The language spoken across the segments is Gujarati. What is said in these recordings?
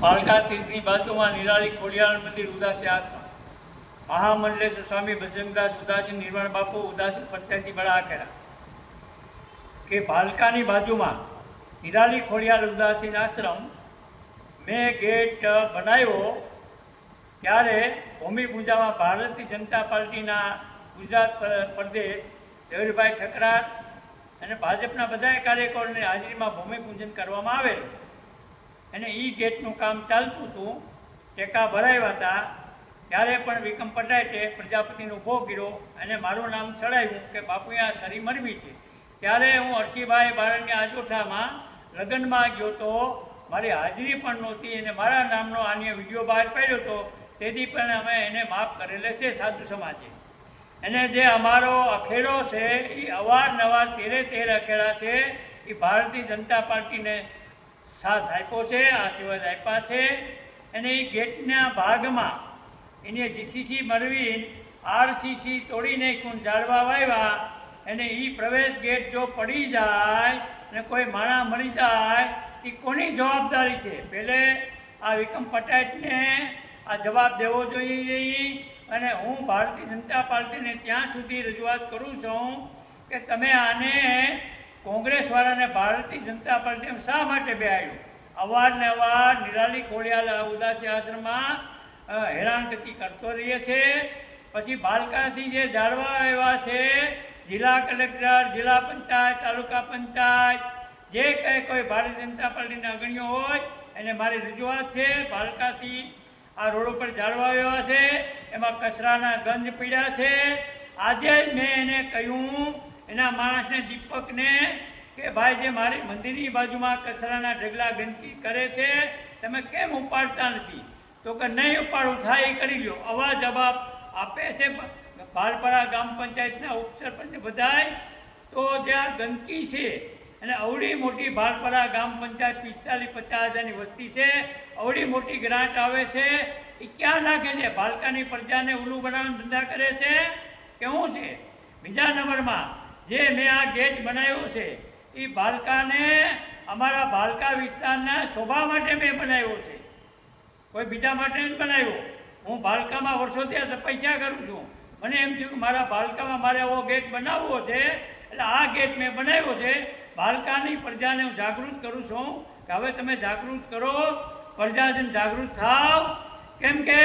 પાલકા તીર્થની બાજુમાં નિરાળી ખોડિયાર મંદિર ઉદાસી આશ્રમ. મહામંડલેશ્વર સ્વામી ભજનદાસ ઉદાસી, નિર્વાણ બાપુ ઉદાસી પંચાયતી બડા આખેરા. કે ભાલકાની બાજુમાં નિરાલી ખોડિયાર ઉદાસીન આશ્રમ મેં ગેટ બનાવ્યો ત્યારે ભૂમિપૂજામાં ભારતીય જનતા પાર્ટીના ગુજરાત પ્ર- પ્રદેશ ઝવેરભાઈ ઠકરાર અને ભાજપના બધાય કાર્યકરોની હાજરીમાં ભૂમિપૂજન કરવામાં આવેલું. અને એ ગેટનું કામ ચાલતું હતું. ટેકા ભરાવ્યા હતા. ત્યારે પણ વિક્રમ પટાટે પ્રજાપતિનો ભોગ કર્યો અને મારું નામ ચડાવ્યું કે બાપુએ આ સરી મરવી છે. ત્યારે હું હર્ષિભાઈ બારણની આજોઠામાં લગ્નમાં ગયો તો મારી હાજરી પણ નહોતી અને મારા નામનો આને વીડિયો બહાર પાડ્યો હતો તેથી પણ અમે એને માફ કરેલે છે સાધુ સમાજે. અને જે અમારો અખેડો છે એ અવારનવાર તેરે તેર અખેડા છે એ ભારતીય જનતા પાર્ટીને સાથ આપ્યો છે, આશીર્વાદ આપ્યા છે. અને એ ગેટના ભાગમાં એને જીસીસી મળવી આરસીસી તોડી નાખ્યું ઝાડવા વાવ્યા અને એ પ્રવેશ ગેટ જો પડી જાય અને કોઈ માણા મળી જાય, એ કોની જવાબદારી છે? પહેલે આ વિક્રમ પટાટને આ જવાબ દેવો જોઈએ. અને હું ભારતીય જનતા પાર્ટીને ત્યાં સુધી રજૂઆત કરું છું કે તમે આને કોંગ્રેસવાળાને ભારતીય જનતા પાર્ટી શા માટે બેહાડ્યું અવારનવાર નિરાલી ખોડિયાલ ઉદાસી આશ્રમમાં હેરાનગતિ કરતો રહીએ છે. પછી બાલકાથી જે જાળવા એવા છે, જિલ્લા કલેક્ટર, જિલ્લા પંચાયત, તાલુકા પંચાયત, જે કંઈ કોઈ ભારતીય જનતા પાર્ટીના અગ્રણીઓ હોય, એને મારી રજૂઆત છે. બાલકાથી આ રોડ ઉપર જાળવા એવા છે. એમાં કચરાના ગંજ પીડ્યા છે. આજે જ મેં એને કહ્યું એના માણસને દીપકને કે ભાઈ જે મારી મંદિરની બાજુમાં કચરાના ઢગલા ગંદકી કરે છે, તમે કેમ ઉપાડતા નથી? તો કે નહીં ઉપાડું, થાય એ કરી લ્યો. આવા જવાબ આપે છે ભાલપરા ગ્રામ પંચાયતના ઉપસરપંચ બધાય. તો જે આ ગંદકી છે, અને અવડી મોટી ભાલપરા ગ્રામ પંચાયત પિસ્તાલીસ પચાસ હજારની વસ્તી છે અવડી મોટી ગ્રાન્ટ આવે છે, એ ક્યાં નાખે છે? ભાલકાની પ્રજાને ઉલ્લું બનાવવાનો ધંધા કરે છે? કે શું છે? બીજા નંબરમાં જે મેં આ ગેટ બનાવ્યો છે, એ ભાલકાને અમારા ભાલકા વિસ્તારના શોભા માટે મેં બનાવ્યો છે. કોઈ બીજા માટે નથી બનાવ્યો. હું ભાલકામાં વર્ષોથી આ પૈસા કરું છું. મને એમ થયું કે મારા ભાલકામાં મારે એવો ગેટ બનાવવો છે, એટલે આ ગેટ મેં બનાવ્યો છે. ભાલકાની પ્રજાને હું જાગૃત કરું છું કે હવે તમે જાગૃત કરો, પ્રજાજન જાગૃત થાવ. કેમ કે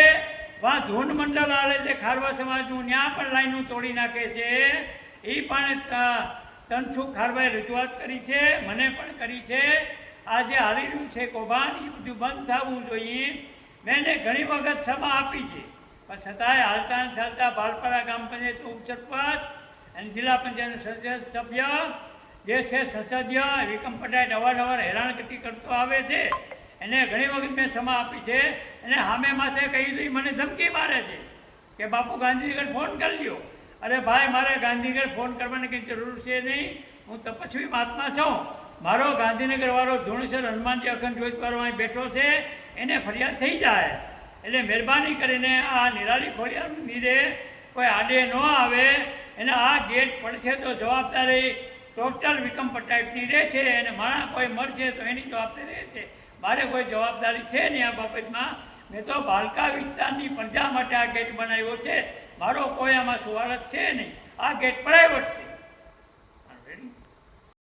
વા ધૂન મંડળ આલે છે ખારવા સમાજનું ત્યાં પણ લાઈનો તોડી નાખે છે. એ પણ તનસુખ ખારવાએ રજૂઆત કરી છે? મને પણ કરી છે. આ જે હાલી રહ્યું છે કૌભાંડ, એ બધું બંધ થવું જોઈએ. મેં એને ઘણી વખત ક્ષમા આપી છે. પણ છતાંય હાલતા ચાલતા બાલપરા ગામ પંચાયત ઉપસરપંચ અને જિલ્લા પંચાયતનું સંસદ સભ્ય, જે છે સંસદીય વિકમ પટેલ અવારનવાર હેરાનગતિ કરતો આવે છે. એને ઘણી વખત મેં ક્ષમા આપી છે. અને સામે માથે કહી દીધું મને ધમકી મારે છે. કે બાપુ ગાંધીનગર ફોન કરી લ્યો. અરે ભાઈ, મારે ગાંધીનગર ફોન કરવાની કંઈ જરૂર છે નહીં. હું તપસ્વી મહાત્મા છું. મારો ગાંધીનગર વાળો ધૂણેશ્વર હનુમાનજી અખંડ જોઈતવાળો અહીં બેઠો છે. એને ફરિયાદ થઈ જાય. એટલે મહેરબાની કરીને આ નિરાલી ખોડિયાર મંદિરે કોઈ આડે ન આવે. એને આ ગેટ પડશે તો જવાબદારી ટોટલ વિકમ પટાઈપની રહેશે અને માણસ કોઈ મળશે તો એની જવાબદારી રહેશે મારે કોઈ જવાબદારી છે નહીં આ બાબતમાં. મેં તો ભાલકા વિસ્તારની પ્રજા માટે આ ગેટ બનાવ્યો છે. મારો કોઈ આમાં સુવાળત છે નહીં. આ ગેટ પ્રાઇવેટ છે.